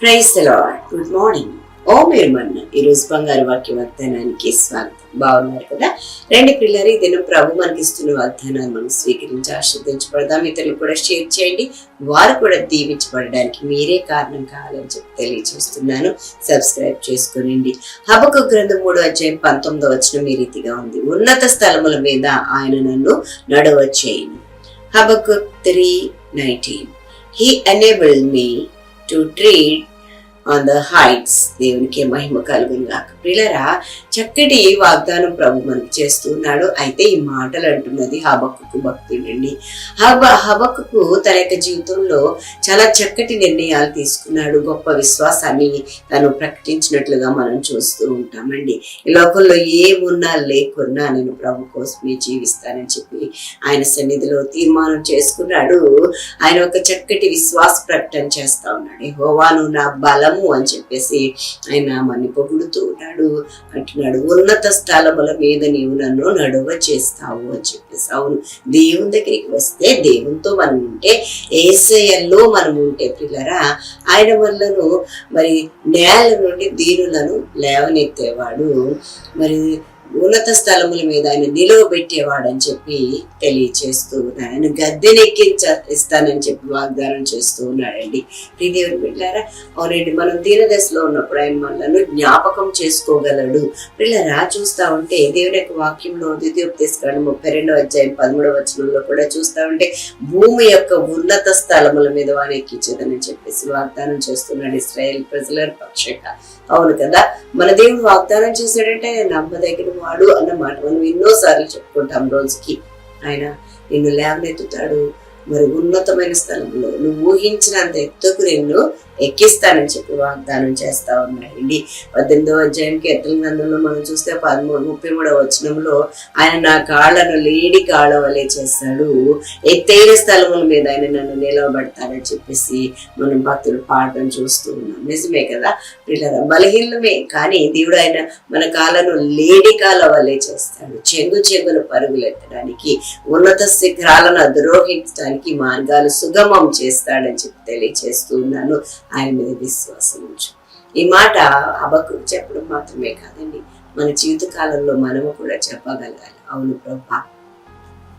Price good morning ఓ మీరు మొన్న ఈరోజు బంగారు వాక్య వాగ్దానానికి స్వాగతం. బాగున్నారు కదా? రెండు పిల్లలు ఈ దినం ప్రభు మనకి ఇస్తున్న వాగ్దానాన్ని మనం స్వీకరించి ఆశ్రదించబడదాం ఇతరులు కూడా షేర్ చేయండి. వారు కూడా దీవించబడడానికి మీరే కారణం కావాలని చెప్పి తెలియజేస్తున్నాను సబ్స్క్రైబ్ చేసుకోనండి. హబకు గ్రంథం మూడో అధ్యాయం పంతొమ్మిదో వచ్చిన మీ రీతిగా ఉంది. ఉన్నత స్థలముల మీద ఆయన నన్ను నడవచ్చేయను Habakkuk three nineteen he enable me to tread on the heights దేవునికి మహిమ కలుగును గాక. ప్రిలరా చక్కటి వాగ్దానం ప్రభు మనకు చేస్తున్నాడు అయితే ఈ మాటలు అంటున్నది హబక్కు భక్తుడండి. హబ హబక్కు తన యొక్క జీవితంలో చాలా చక్కటి నిర్ణయాలు తీసుకున్నాడు. గొప్ప విశ్వాసాన్ని తను ప్రకటించినట్లుగా మనం చూస్తూ ఉంటామండి. ఈ లోకంలో ఏమున్నా లేకున్నా నేను ప్రభు కోసమే జీవిస్తానని చెప్పి ఆయన సన్నిధిలో తీర్మానం చేసుకున్నాడు. ఆయన ఒక చక్కటి విశ్వాస ప్రకటన చేస్తా ఉన్నాడు. హోవాను నా బలం ఉంటాము అని చెప్పేసి ఆయన మన్ని పొగుడుతూ ఉన్నాడు అంటున్నాడు ఉన్నత స్థలముల మీద నీవు నన్ను నడువ చేస్తావు అని చెప్పేసి. అవును దేవుని దగ్గరికి వస్తే దేవునితో మనం ఉంటే ఏసయ్యల్లో మనం ఉంటే పిల్లరా ఆయన వల్లను మరి నేల నుండి దీనులను లేవనెత్తేవాడు. మరి ఉన్నత స్థలముల మీద ఆయన నిలువబెట్టేవాడని చెప్పి తెలియచేస్తూ ఉన్నాడు. ఆయన గద్దెనెక్కించ ఇస్తానని చెప్పి వాగ్దానం చేస్తూ ఉన్నాడండి. దేవుని పిల్లారా అవునండి మనం దీనదశలో ఉన్నప్పుడు ఆయన మనలను జ్ఞాపకం చేసుకోగలడు. పిల్లరా చూస్తా ఉంటే దేవుని యొక్క వాక్యంలో ద్వితీయోపదేశకాండం ముప్పై రెండో అధ్యాయం పదమూడవ వచనంలో కూడా చూస్తా ఉంటే భూమి యొక్క ఉన్నత స్థలముల మీద వాని ఎక్కించదని చెప్పేసి వాగ్దానం చేస్తున్నాడు ఇస్రాయేల్ ప్రజల పక్షంగా. అవును కదా మన దేవుడు వాగ్దానం చేశాడంటే ఆయన నమ్మదగిన వాడు అన్న మాట మనం ఎన్నోసార్లు చెప్పుకుంటాం రోజుకి. ఆయన నిన్ను లేవనెత్తుతాడు మరి ఉన్నతమైన స్థలంలో. నువ్వు ఊహించినంత ఎత్తుకు నిన్ను ఎక్కిస్తానని చెప్పి వాగ్దానం చేస్తా ఉన్నాయండి. పద్దెనిమిదవ అధ్యాయం కీర్తన గ్రంథంలో మనం చూస్తే పదమూడు ముప్పై మూడవ వచనంలో ఆయన నా కాళ్ళను లేడి కాళ్ళ వలె చేస్తాడు ఎత్తైన స్థలముల మీద ఆయన నన్ను నిలవబడతాడని చెప్పేసి మనం భక్తులు పాడటం చూస్తూ ఉన్నాం. నిజమే కదా? పిల్లల బలహీనమే కానీ దేవుడు ఆయన మన కాళ్ళను లేడి కాళ్ళ వలె చేస్తాడు. చెంగు చెంగును పరుగులెత్తడానికి ఉన్నత శిఖరాలను అధిరోహించడానికి మార్గాలు సుగమం చేస్తాడని చెప్పి తెలియచేస్తూ ఉన్నాను. ఆయన మీద విశ్వాసం ఉంచు. ఈ మాట అబకు చెప్పడం మాత్రమే కాదండి. మన జీవిత కాలంలో మనము కూడా చెప్పగలగాలి. అవును ప్రభా.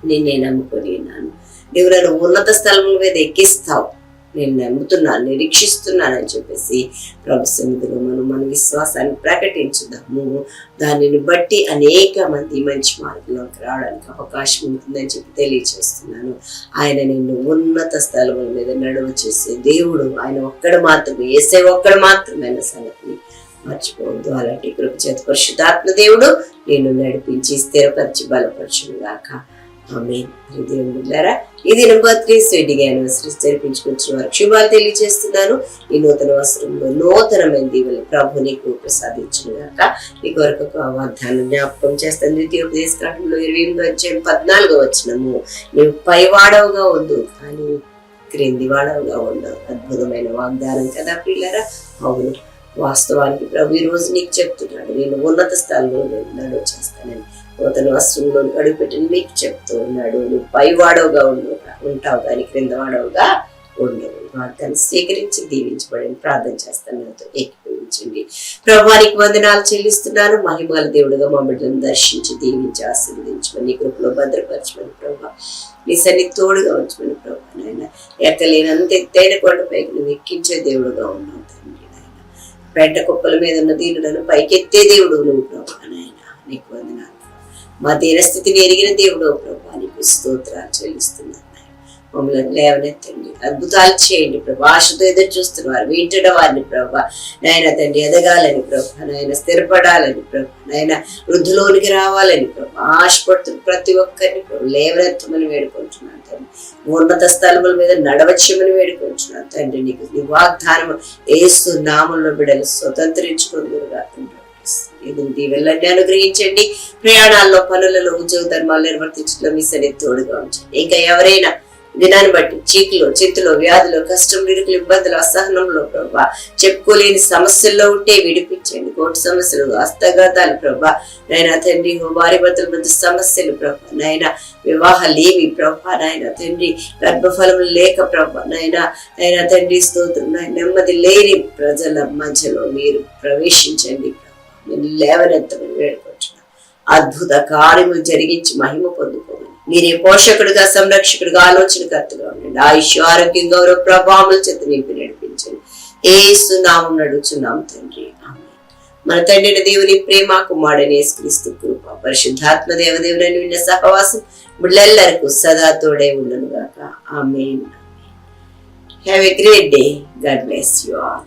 నిన్నే నమ్ముకొని ఉన్నాను. నువ్వు నన్ను ఉన్నత స్థలం మీద ఎక్కిస్తావు. నేను నమ్ముతున్నాను నిరీక్షిస్తున్నానని చెప్పేసి ప్రభు సన్నిధిలో మనం మన విశ్వాసాన్ని ప్రకటించుదాము. దానిని బట్టి అనేక మంది మంచి మార్గంలోకి రావడానికి అవకాశం ఉంటుందని చెప్పి తెలియచేస్తున్నాను. ఆయన నిన్ను ఉన్నత స్థలముల మీద నడువ చేసే దేవుడు. ఆయన ఒక్కడు మాత్రమే వేసే ఒక్కడు మాత్రమే సంగతిని మర్చిపోవద్దు. అలాంటి కృప చేత పరిశుద్ధాత్మ దేవుడు నేను నడిపించి స్థిరపరిచి బలపరచును గాక ఆమె దేవుని బిడ్డారా ఇది బర్త్డే స్వీటిగా యానివర్సరీ జరిపించుకొచ్చిన వారికి శుభాలు తెలియజేస్తున్నాను. ఈ నూతన వస్త్రంలో నూతనమైన దీవులు ప్రభు నీకు ప్రసాదించిన గాక నీ కొరకు ఒక వాగ్దానం జ్ఞాపకం చేస్తాను. ద్వితీయోపదేశ గ్రంథంలో ఇరవై ఎనిమిది వచ్చే పద్నాలుగు వచ్చినము నీవు పైవాడవుగా వద్దు కానీ క్రింది వాడవుగా ఉన్నావు అద్భుతమైన వాగ్దానం కదా పిల్లరా. అవును వాస్తవానికి ప్రభు ఈ రోజు నీకు చెప్తున్నాడు నేను ఉన్నత స్థాయిలో నన్ను అతను నూతన వస్త్రంలో అడుగుపెట్టి నీకు చెప్తూ ఉన్నాడు. నువ్వు పైవాడవుగా ఉండు ఉంటావు కానీ క్రిందవాడవుగా ఉండవు వాగ్దాన్ని స్వీకరించి దీవించబడని ప్రార్థన చేస్తాను. నాతో ఏకీభవించండి ప్రభానికి వందనాలు చెల్లిస్తున్నాను. మహిమగల దేవుడుగా మా బిడ్డలను దర్శించి దీవించి ఆశీర్వదించమని నీ కృపలో భద్రపరచమని ప్రభా. నీ సన్ని తోడుగా ఉంచమని ప్రభా నాయన. ఎక్కలేనంత ఎత్తైన కొండపైకి నువ్వు ఎక్కించే దేవుడుగా ఉన్నావు తండ్రి నాయన. పెంట కుప్పల మీద ఉన్న దీనులను పైకెత్తే దేవుడు నువ్వు ప్రభా నాయన. నీకు వందన మా దీనస్థితిని ఎరిగిన దేవుడు ప్రభా నీకు స్తోత్రాలు చెల్లిస్తున్నాను. మమ్మల్ని లేవనెత్తండి. అద్భుతాలు చేయండి ప్రభా. ఆశతో ఎదురు చూస్తున్నారు వింటడం వారిని ప్రభా. నాయన తండ్రి ఎదగాలని ప్రభా. నాయన స్థిరపడాలని ప్రభా. నాయన వృద్ధులోనికి రావాలని ప్రభా. ఆశపడుతున్న ప్రతి ఒక్కరిని ప్రభు లేవనెత్తమని వేడుకుంటున్నాను తండ్రి. ఉన్నత స్థలముల మీద నడవచ్చమని వేడుకుంటున్నాను తండ్రి. నీకు నీ వాగ్దానం ఏసు నామంలో బిడలు స్వతంత్రించుకుందురుగా ఇది దీవెల్లని అనుగ్రహించండి. ప్రయాణాల్లో పనులలో ఉద్యోగ ధర్మాలు నిర్వర్తించడం మీ సరే తోడుగా ఉంచండి. ఇంకా ఎవరైనా దినాన్ని బట్టి చీకులు చిత్తులో వ్యాధులు కష్టం ఇరుకులు ఇబ్బందులు అసహనంలో ప్రభా చెప్పుకోలేని సమస్యల్లో ఉంటే విడిపించండి. కోటి సమస్యలు హస్తఘాతాలు ప్రభా. నాయన తండ్రి భార్య భర్తల మధ్య సమస్యలు ప్రభా. నాయన వివాహాలేమి ప్రభా. నాయన తండ్రి గర్భఫలం లేక ప్రభా. నాయన నాయన తండ్రి స్తోత్రం నెమ్మది లేని ప్రజల మధ్యలో మీరు ప్రవేశించండి లేవనెత్తమని వేడుకుంటున్నాను అద్భుత కార్యములు జరిగించి మహిమ పొందుకోమని. మీరే పోషకుడుగా సంరక్షకుడుగా ఆలోచనకర్తగా ఉండండి. ఆయుష్ ఆరోగ్యం గౌరవ ప్రభావముల చేత నింపి నడిపించండి. ఏసు నామం నడుచున్నాం తండ్రి. మన తండ్రి దేవుని ప్రేమ కుమారుడని యేసుక్రీస్తు కృప పరిశుద్ధాత్మ దేవదేవుడని విన్న సహవాసం బిడ్డలెల్లరకు సదా తోడే ఉండను గాక amen. Have a great day God bless you all